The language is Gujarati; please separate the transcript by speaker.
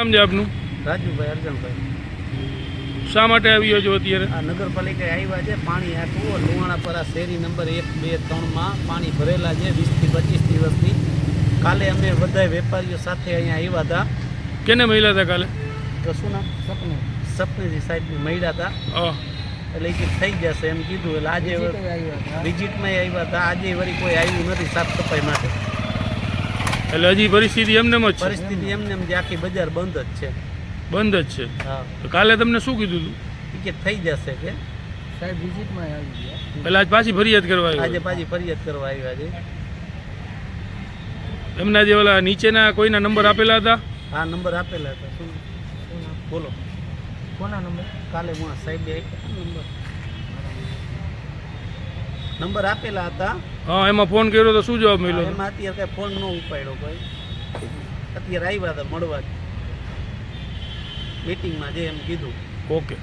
Speaker 1: નામ છે આપનું?
Speaker 2: રાજુભાઈ અર્જનભાઈ.
Speaker 1: શા માટે આવ્યો છો અત્યારે?
Speaker 2: આ નગરપાલિકા આવ્યા છે પાણી આખું લુવાણાપરા શેરી નંબર એક બે ત્રણમાં પાણી ભરેલા છે વીસથી પચીસ દિવસથી કાલે અમે બધા વેપારીઓ સાથે અહીંયા આવ્યા હતા.
Speaker 1: કેને મળ્યા હતા કાલે?
Speaker 2: તો શું નામ? સપને. સપનેજી સાહેબને મળ્યા હતા. એટલે એ કે થઈ જશે. એમ કીધું એટલે આજે વિઝિટમાં આવ્યા હતા. આજે વળી કોઈ આવ્યું નથી સાફ સફાઈ માટે.
Speaker 1: એટલે હજી પરિસ્થિતિ એમને જ છે.
Speaker 2: પરિસ્થિતિ એમને એમ જે આખી બજાર બંધ જ છે.
Speaker 1: બંધ જ છે.
Speaker 2: હા.
Speaker 1: તો કાલે તમને શું કીધું હતું
Speaker 2: કે થઈ જશે કે?
Speaker 3: સાહેબ વિઝિટમાં આવી ગયા.
Speaker 1: એટલે આજ પાછી ફરિયાદ કરવા
Speaker 2: આજે પાછી ફરિયાદ કરવા આવ્યા છે.
Speaker 1: એમના જે ઓલા નીચેના કોઈના નંબર આપેલા હતા?
Speaker 2: હા નંબર આપેલા હતા. શું બોલો.
Speaker 3: કોના નંબર?
Speaker 2: કાલે હું સાહેબે આપ્યા નંબર. નંબર આપેલા હતા.
Speaker 1: હા એમાં ફોન કર્યો તો શું જવાબ મળ્યો?
Speaker 2: એમાં અત્યારે કઈ ફોન ન ઉપાડ્યો ભાઈ અત્યારે આવ્યા હતા મળવા. મીટિંગમાં જે એમ કીધું.
Speaker 1: ઓકે